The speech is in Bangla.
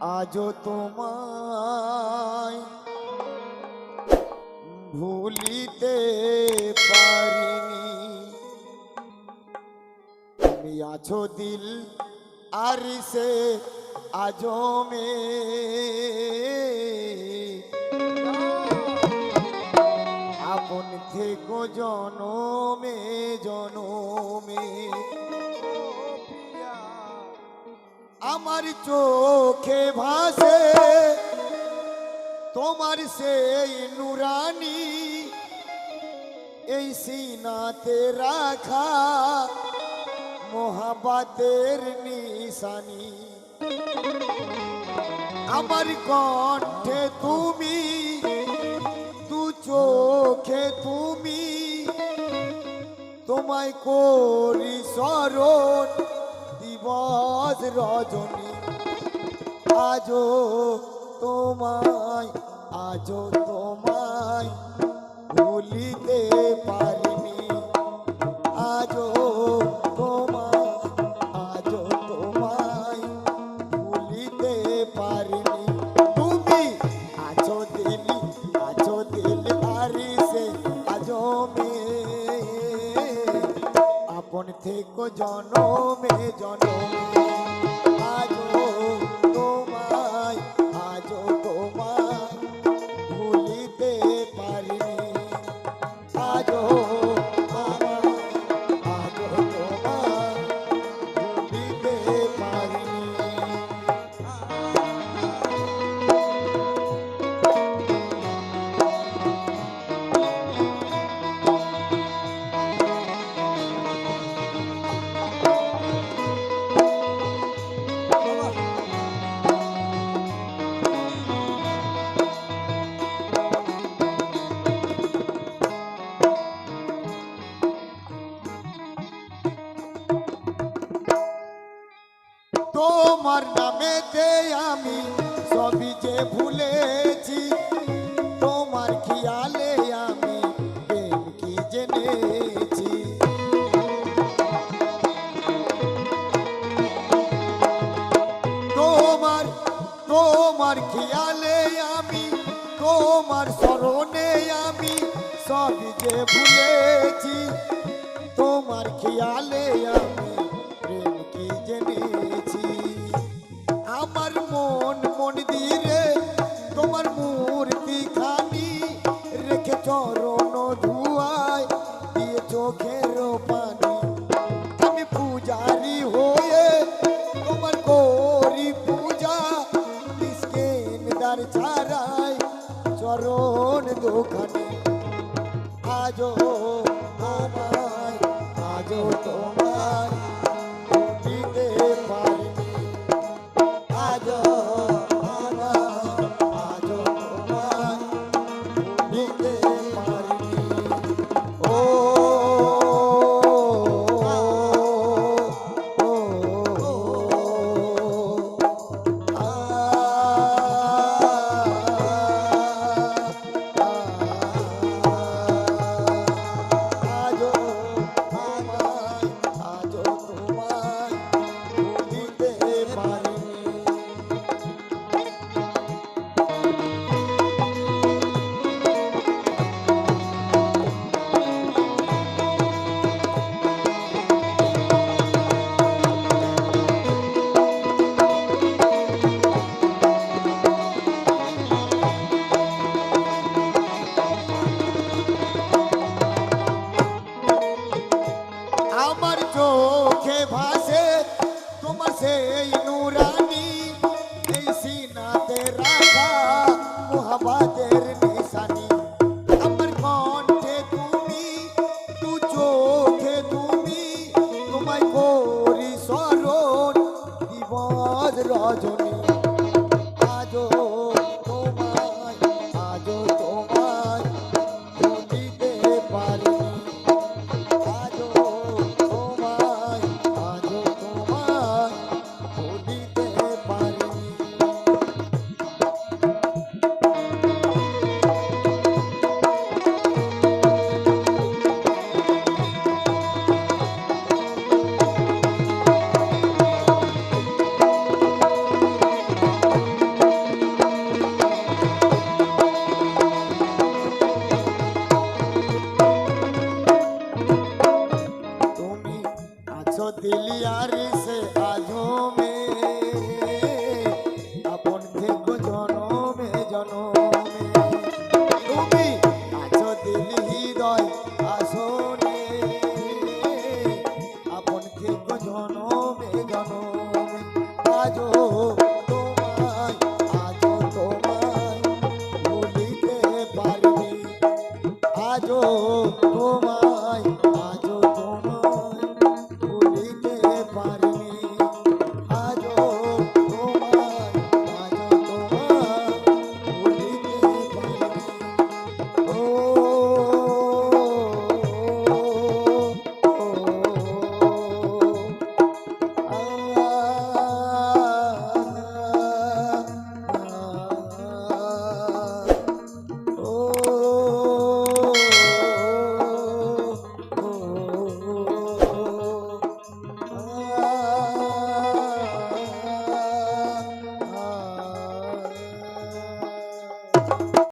আজও তোমায় ভুলিতে পারিনি। তুমি আছো দিল আর সে আজো মে আপন থেকো জনমে জনমে। আমার চোখে ভাসে। তোমার সেই নুরানি এই সিনাতে রাখা মোহাবাতের নিশানি। আমার কণ্ঠে তুমি, দু চোখে তুমি, তোমায় করি স্মরণ। দিবস রজনী। আজো তোমায় আজো তোমায় ভুলিতে পারিনি। আজও আপন থেকো জনমে জনমে। আজ তোমায় তোমার নামেতে আমি সবই যে ভুলেছি, তোমার খেয়ালে আমি প্রেম কি জেনেছি? তোমার তোমার খেয়ালে আমি, তোমার স্মরণে আমি সবই যে ভুলেছি, তোমার খেয়ালে আমি প্রেম কি জেনেছি? यार से आजो में, अपन देखो जनो में जनो में। তুমি আছো দিল হৃদয় আসনে আপন থেকে জনো মে জনো আজো Oh